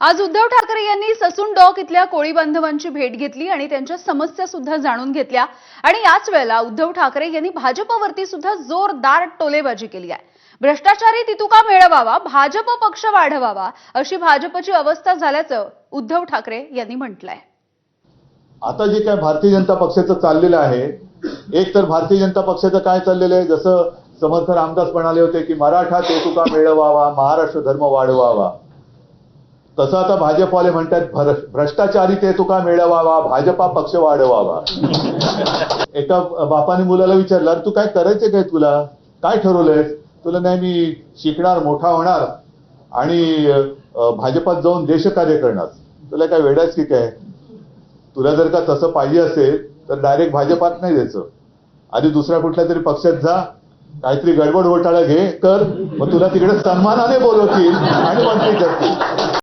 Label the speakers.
Speaker 1: आज उद्धव ठाकरे यांनी Sassoon dock इथल्या कोळी बांधवांची भेट घेतली आणि त्यांच्या समस्या सुद्धा जाणून घेतल्या. आणि याच वेळेला उद्धव ठाकरे यांनी भाजपवरती सुद्धा जोरदार टोलेबाजी केली आहे. भ्रष्टाचारी तितुका मिळवावा भाजप पक्ष वाढवावा अशी भाजपची अवस्था झाल्याचं उद्धव ठाकरे यांनी म्हटलंय.
Speaker 2: आता जे काय भारतीय जनता पक्षाचं चाललेलं आहे एक तर भारतीय जनता पक्षाचं काय चाललेलं आहे जसं समर्थ रामदास म्हणाले होते की मराठा तेतुका मिळवावा महाराष्ट्र धर्म वाढवावा. तसं आता भाजपवाले म्हणतात भ्र- भ्रष्टाचारी तेतुका मिळवावा? भाजपा पक्ष वाढवावा. एका बापाने मुलाला विचारलं "अरे तू काय करायचं काय तुला? काय ठरवलंयस तुला नाही मी शिकणार मोठा होणार आणि भाजपात जाऊन देशकार्य करणार तुला काय वेडायच की काय? तुला जर का तसं पाहिजे असेल तर डायरेक्ट भाजपात नाही द्यायचं. आधी दुसऱ्या कुठल्या तरी पक्षात जा काहीतरी गडबड घोटाळा घे कर मग तुला तिकडे सन्मानाने बोलवतील आणि मंत्री करतील.